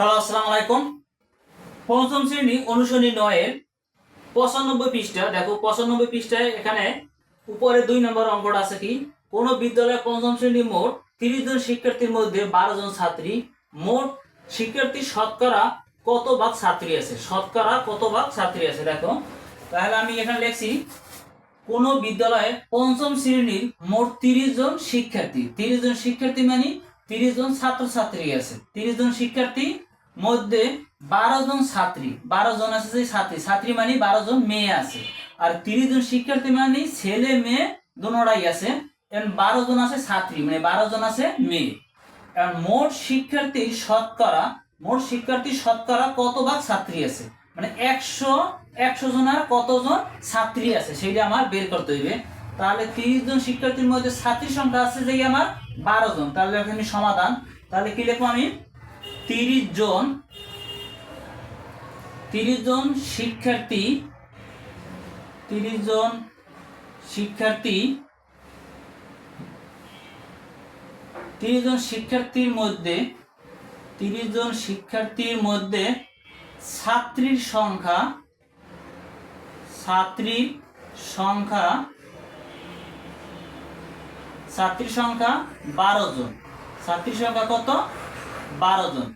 Hello আসসালামু আলাইকুম। পঞ্চম শ্রেণি, অনুশীলনী নয়ের পঁচানব্বই পৃষ্ঠা। দেখো, পঁচানব্বই পৃষ্ঠায় এখানে উপরে দুই নম্বর অঙ্কটা আছে কি? কোন বিদ্যালয়ে পঞ্চম শ্রেণি মোট তিরিশ জন শিক্ষার্থীর মধ্যে বারো জন ছাত্রী। মোট শিক্ষার্থী শতকরা কত ভাগ ছাত্রী আছে? শতকরা কত ভাগ ছাত্রী আছে? দেখো, তাহলে আমি এখানে লিখছি, কোন বিদ্যালয়ে পঞ্চম শ্রেণির মোট তিরিশ জন শিক্ষার্থী। তিরিশ জন শিক্ষার্থী মানে তিরিশ জন ছাত্রছাত্রী আছে। তিরিশ জন শিক্ষার্থী মধ্যে বারো জন ছাত্রী, বারো জন আছে যে ছাত্রী। ছাত্রী মানে বারো জন মেয়ে আছে। আর তিরিশ জন শিক্ষার্থী মানে ছেলে, মেয়ে দুটাই আছে। এবং বারো জন আছে ছাত্রী মানে বারো জন আছে মেয়ে। আর মোট শিক্ষার্থী শতকরা, মোট শিক্ষার্থী শতকরা কত ভাগ ছাত্রী আছে? মানে একশো একশো জনের কতজন ছাত্রী আছে? সেইটা আমার বের করতে হইবে। তাহলে তিরিশ জন শিক্ষার্থীর মধ্যে ছাত্রী সংখ্যা আছে যে আমার বারো জন। তাহলে এখানে সমাধান। তাহলে কি লিখব আমি? তিরিশ জন তিরিশ জন শিক্ষার্থী, তিরিশ জন শিক্ষার্থী, তিরিশ জন শিক্ষার্থীর মধ্যে, তিরিশ জন শিক্ষার্থীর মধ্যে ছাত্রীর সংখ্যা ছাত্রীর সংখ্যা ছাত্রীর সংখ্যা বারো জন। ছাত্রীর সংখ্যা কত? বারো জন।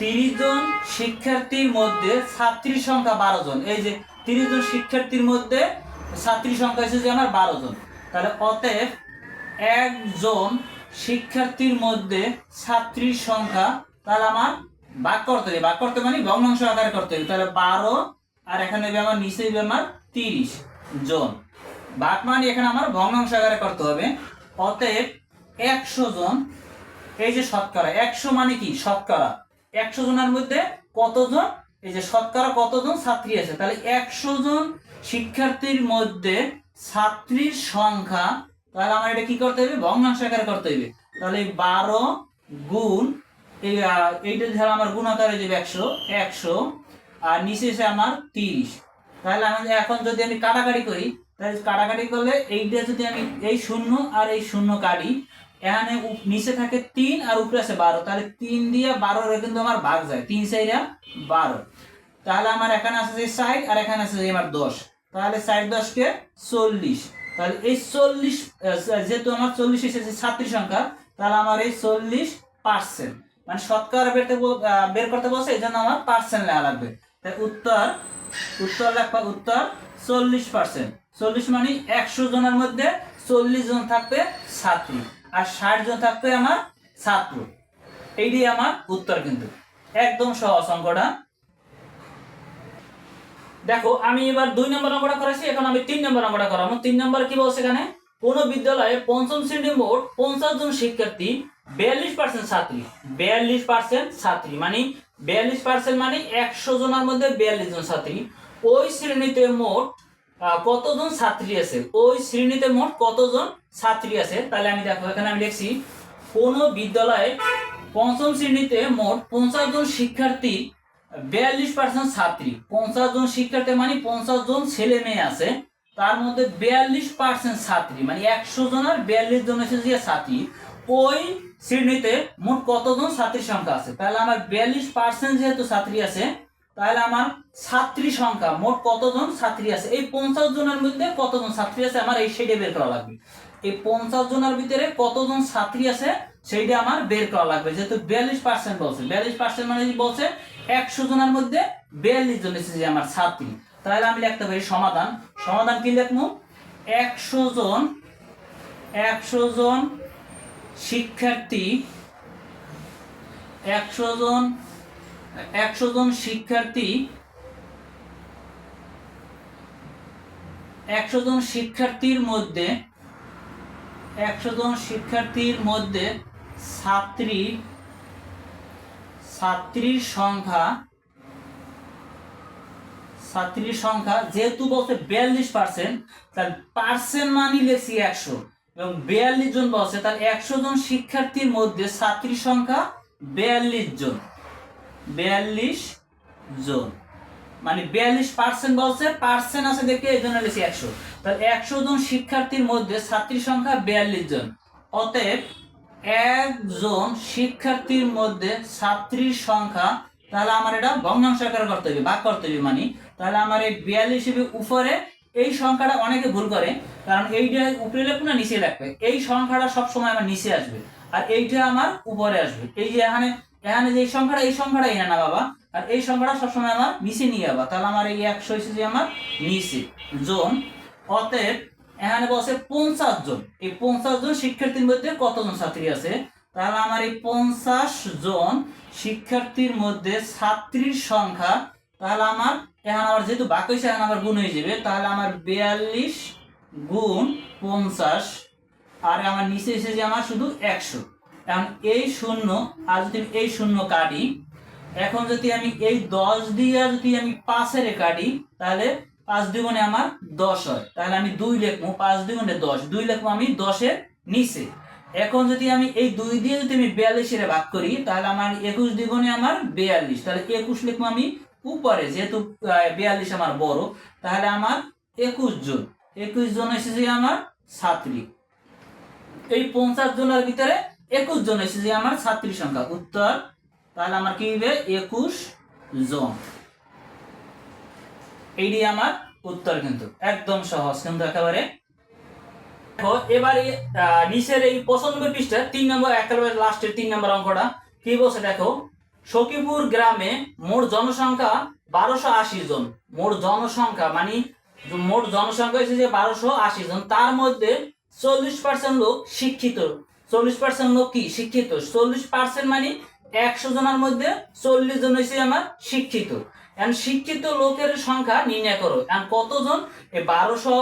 তিরিশ জন শিক্ষার্থীর মধ্যে ছাত্রীর সংখ্যা বারো জন। এই যে তিরিশ জন শিক্ষার্থীর মধ্যে ছাত্রীর সংখ্যা হচ্ছে যে আমার বারো জন। তাহলে অতএব একজন শিক্ষার্থীর মধ্যে ছাত্রীর সংখ্যা তাহলে আমার ভাগ করতে হবে। ভাগ করতে মানে ভগ্নাংশ আকারে করতে হবে। তাহলে বারো, আর এখানে হবে আমার নিচে হবে আমার তিরিশ জন। ভাগ মানে এখানে আমার ভগ্নাংশ আকারে করতে হবে। অতএব একশো জন এই যে শতকরা, একশো মানে কি? শতকরা। একশো জনের মধ্যে কতজন? এই যে শতকরা কতজন ছাত্রী আছে? তাহলে একশো জন শিক্ষার্থীর মধ্যে ছাত্রীর সংখ্যা, তাহলে আমার এটা কি করতে হবে? ভগ্নাংশ আকারে করতে হবে। তাহলে বারো গুণ, এই এইটা ধর আমার গুণ আকারে যাবে একশো একশো, আর নিচে এসে আমার তিরিশ। তাহলে আমি এখন যদি আমি কাটাকাটি করি, তাহলে কাটাকাটি করলে এইটা যদি আমি এই শূন্য আর এই শূন্য কাটি এখানে নিচে থাকে তিন আর উপরে আছে বারো। তাহলে তিন দিয়ে বারো কিন্তু আমার ভাগ যায়। তিন সাইডা বারো। তাহলে আমার এখানে আছে যে সাইড আর এখানে আছে যে আমার দশ। তাহলে সাইড দশকে চল্লিশ। তাহলে এই চল্লিশ যেহেতু আমার চল্লিশ এসেছে ছাত্রী সংখ্যা, তাহলে আমার এই চল্লিশ পার্সেন্ট মানে শতকরা বেরতে বের করতে বলছে, এই জন্য আমার পার্সেন্ট লেখা লাগবে। তাই উত্তর উত্তর লেখা উত্তর, চল্লিশ পার্সেন্ট চল্লিশ মানে একশো জনের মধ্যে চল্লিশ জন থাকবে ছাত্রী। আর ষাট জন থাকবে আমার ছাত্র। এইটাই আমার উত্তর কিন্তু। একদম সহজ অঙ্কটা। দেখো, আমি এবার দুই নম্বর অঙ্কটা করেছি, এখন আমি তিন নম্বর অঙ্কটা করাবো। তিন নম্বর কি বলছে এখানে? কোন বিদ্যালয়ে পঞ্চম শ্রেণি মোট পঞ্চাশ জন শিক্ষার্থী, বিয়াল্লিশ পার্সেন্ট ছাত্রী, বিয়াল্লিশ পার্সেন্ট ছাত্রী মানে বিয়াল্লিশ পার্সেন্ট মানে একশো জনের মধ্যে বিয়াল্লিশ জন ছাত্রী। ওই শ্রেণীতে মোট কতজন ছাত্রী আছে? ওই শ্রেণীতে মোট কতজন ছাত্রী আছে? তাহলে আমি দেখো, এখানে আমি লিখছি, কোন বিদ্যালয়ে পঞ্চম শ্রেণীতে মোট পঞ্চাশ জন শিক্ষার্থী, বিয়াল্লিশ পার্সেন্ট ছাত্রী। পঞ্চাশ জন শিক্ষার্থী মানে পঞ্চাশ জন ছেলে মেয়ে আছে। তার মধ্যে বিয়াল্লিশ পার্সেন্ট ছাত্রী মানে একশো জনের বিয়াল্লিশ জন এসে যে ছাত্রী। ওই শ্রেণীতে মোট কতজন ছাত্রীর সংখ্যা আছে? তাহলে আমার বিয়াল্লিশ পার্সেন্ট যেহেতু ছাত্রী আছে তাহলে আমার ছাত্রী সংখ্যা, মোট কতজন ছাত্রী আছে? এই পঞ্চাশ জনের মধ্যে কতজন ছাত্রী আছে আমার এই সেটা বের করা লাগবে। এই পঞ্চাশ জনের ভিতরে কতজন ছাত্রী আছে সেইটা আমার বের করা লাগবে। যেহেতু বিয়াল্লিশ পার্সেন্ট বলছে, বিয়াল্লিশ পার্সেন্ট মানে বলছে? একশো জনের মধ্যে বিয়াল্লিশ জন এসেছে যে আমার ছাত্রী। তাহলে আমি লিখতে পারি সমাধান। সমাধান কি লিখব? একশো জন একশো জন শিক্ষার্থী, একশো জন একশো জন শিক্ষার্থী, একশো জন শিক্ষার্থীর মধ্যে, একশো জন শিক্ষার্থীর মধ্যে ছাত্রী, ছাত্রীর সংখ্যা ছাত্রীর সংখ্যা যেহেতু বলছে বিয়াল্লিশ পার্সেন্ট তার পার্সেন্ট মানি লেখছি একশো। এবং বিয়াল্লিশ জন বলছে তার একশো জন শিক্ষার্থীর মধ্যে ছাত্রীর সংখ্যা বিয়াল্লিশ জন। বিয়াল্লিশ জন। মানে বিয়াল্লিশ পার্সেন্ট বলছে পার্সেন্ট আছে দেখে এই জন্য লিখছি একশো। তাহলে একশো জন শিক্ষার্থীর মধ্যে ছাত্রী সংখ্যা বিয়াল্লিশ জন। অতএব একজন শিক্ষার্থীর মধ্যে ছাত্রীর সংখ্যা, তাহলে আমার এটা ভগ্নাংশ আকারে করতে হবে, ভাগ করতে হবে মানে। তাহলে আমার এই বিয়াল্লিশ উপরে এই সংখ্যাটা অনেকে ভুল করে, কারণ এইটা উপরে লিখব না নিচে লিখবে এই সংখ্যাটা সবসময় আমার নিচে আসবে, আর এইটা আমার উপরে আসবে। এই যে এখানে এখানে যে এই সংখ্যাটা এই সংখ্যাটা এনে না বাবা? আর এই সংখ্যাটা সবসময় আমার নিচে নিয়ে যাবা। তাহলে আমার এই একশো যে আমার নিচে। জন, অতএব এখানে বসে পঞ্চাশ জন। এই পঞ্চাশ জন শিক্ষার্থীর মধ্যে কতজন ছাত্রী আছে? তাহলে আমার এই পঞ্চাশ জন শিক্ষার্থীর মধ্যে ছাত্রীর সংখ্যা, তাহলে আমার এখন আমার যেহেতু বাকি হয়েছে, এখন আমার গুণ হয়ে যাবে। তাহলে আমার বিয়াল্লিশ গুণ পঞ্চাশ, আর আমার নিচে এসে যে আমার শুধু একশো। এখন এই শূন্য, আর যদি আমি এই শূন্য কাটি, এখন যদি আমি এই দশ দিয়ে যদি আমি পাঁচের কাটি, তাহলে পাঁচ দ্বিগুণে আমার দশ হয়। তাহলে আমি দুই লিখব, পাঁচ দ্বিগুণে দশ। দুই লিখব আমি দশের নিচে। এখন যদি আমি এই দুই দিয়ে যদি আমি বিয়াল্লিশের ভাগ করি, তাহলে আমার একুশ দ্বিগুণে আমার বিয়াল্লিশ। তাহলে একুশ লিখব আমি উপরে, যেহেতু বিয়াল্লিশ আমার বড়, তাহলে আমার একুশ জন একুশ জন এসেছে আমার ছাত্রী এই পঞ্চাশ জনের ভিতরে একুশ জন এসেছে আমার ছাত্রী সংখ্যা। উত্তর, তাহলে আমার কি হবে একুশ জন। এইটি আমার উত্তর কিন্তু। একদম সহজ কিন্তু একেবারে। এবারে নিচের এই পৃষ্ঠা, তিন নম্বর, একেবারে লাস্টের তিন নম্বর অঙ্কটা। কি বলছে দেখো? গ্রামে মোট জনসংখ্যা বারোশো আশি জন। মোট জনসংখ্যা মানে মোট জনসংখ্যা যে বারোশো আশি জন। তার মধ্যে চল্লিশ পার্সেন্ট লোক শিক্ষিত। চল্লিশ পার্সেন্ট লোক কি শিক্ষিত? চল্লিশ পার্সেন্ট মানে একশো জনের মধ্যে চল্লিশ জন হচ্ছে আমার শিক্ষিত। শিক্ষিত লোকের সংখ্যা নির্ণয় করো। কতজন? বারোশো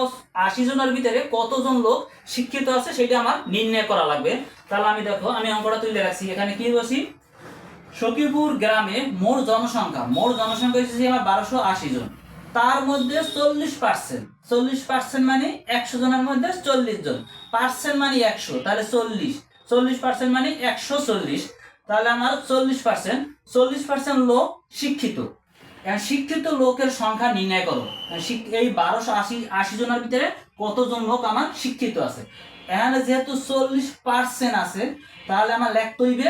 আশি জনের ভিতরে কতজন লোক শিক্ষিত আছে সেটা আমার নির্ণয় করা লাগবে। তাহলে আমি দেখো, আমি অঙ্কটা তুলে রাখছি। এখানে কি বলছি? সখীপুর গ্রামে মোট জনসংখ্যা মোট জনসংখ্যা হচ্ছে আমার বারোশো আশি জন। তার মধ্যে চল্লিশ পার্সেন্ট চল্লিশ পার্সেন্ট মানে একশো জনের মধ্যে চল্লিশ জন। পার্সেন্ট মানে একশো, তাহলে চল্লিশ। চল্লিশ পার্সেন্ট মানে একশো চল্লিশ। তাহলে আমার চল্লিশ পার্সেন্ট চল্লিশ পার্সেন্ট লোক শিক্ষিত। শিক্ষিত লোকের সংখ্যা নির্ণয় করো। এই বারোশো আশি আশি জনের ভিতরে কতজন লোক আমার শিক্ষিত আছে? এখানে যেহেতু চল্লিশ পার্সেন্ট আছে, তাহলে আমার লিখতে হইবে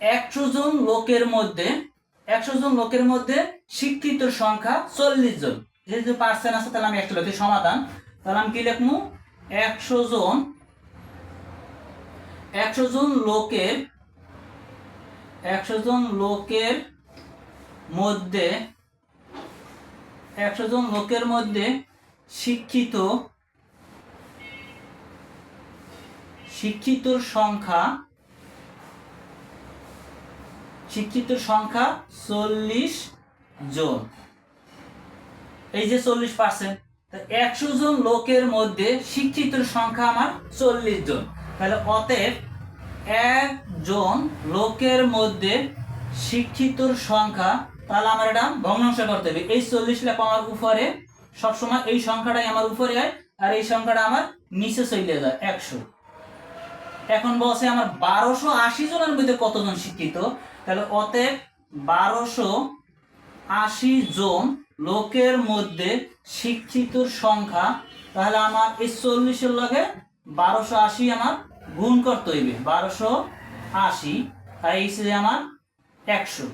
একশো জন লোকের মধ্যে একশো জন লোকের মধ্যে শিক্ষিত সংখ্যা চল্লিশ জন। যেহেতু পার্সেন্ট আছে, তাহলে আমি একশো লিখি, সমাধান। তাহলে আমি কি লিখব? একশো জন একশো জন লোকের, একশো জন লোকের মধ্যে, একশো জন লোকের মধ্যে শিক্ষিত, শিক্ষিতর সংখ্যা শিক্ষিত সংখ্যা চল্লিশ জন। এই যে চল্লিশ পার্সেন্ট একশো জন লোকের মধ্যে শিক্ষিতর সংখ্যা আমার চল্লিশ জন। তাহলে অতএব একজন লোকের মধ্যে শিক্ষিতর সংখ্যা, তাহলে আমার এটা ভগ্নাংশ করতে হবে। এই চল্লিশ লেখা আমার উপরে, সবসময় এই সংখ্যাটাই আমার উপরে হয়, আর এই সংখ্যাটা আমার নিচে চলে যায়, একশো। এখন বলছে আমার বারোশো আশি জনের মধ্যে কতজন শিক্ষিত তাহলে অতএব বারোশো আশি জন লোকের মধ্যে শিক্ষিতর সংখ্যা, তাহলে আমার এই চল্লিশের লগে বারোশো আশি আমার গুণ করতে হইবে। বারোশো আশি, আর এই যে আমার একশো।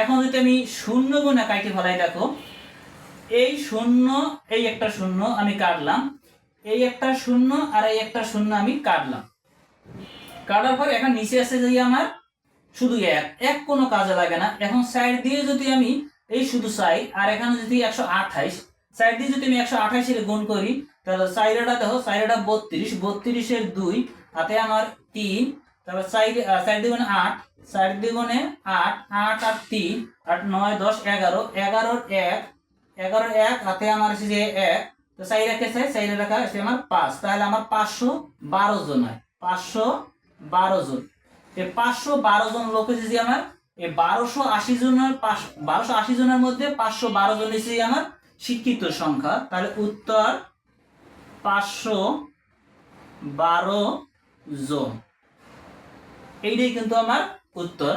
এখন যদি আমি শূন্য গুণে কাইটে ফেলাই, দেখো, এই শূন্য, এই একটা শূন্য আমি কাটলাম, এই একটা শূন্য আর এই একটা শূন্য আমি কাটলাম। কাটার পর এখন নিচে আছে যে আমার শুধু এক এক কোনো কাজে লাগে না। এখন সাইড দিয়ে যদি আমি এই শুধু সাই আর এখানে যদি একশো আঠাইশ সাইড দিয়ে যদি আমি একশো আঠাইশের গুণ করি, তাহলে সাইডটা দেখো সাইডটা বত্রিশ বত্রিশের দুই হাতে আমার তিন তারপর সাইড সাইড দ্বিগুণে আট সাইড দ্বিগুণে আট আট আর তিন, আট, নয়, দশ, এগারো এগারোর এক এগারোর এক হাতে আমার আছে যে এক, তো সাইড রেখে চাই সাইড আছে আমার পাঁচ, তাহলে আমার পাঁচশো বারো জন হয়, পাঁচশো বারো জন। পাঁচশো বারো জন লোক হয়েছে যে আমার। এই বারোশো আশি জনের বারোশো আশি জনের মধ্যে পাঁচশো বারো জন হয়েছে আমার শিক্ষিত সংখ্যা। তাহলে উত্তর পাঁচশো বারো জন। এইটাই কিন্তু আমার উত্তর।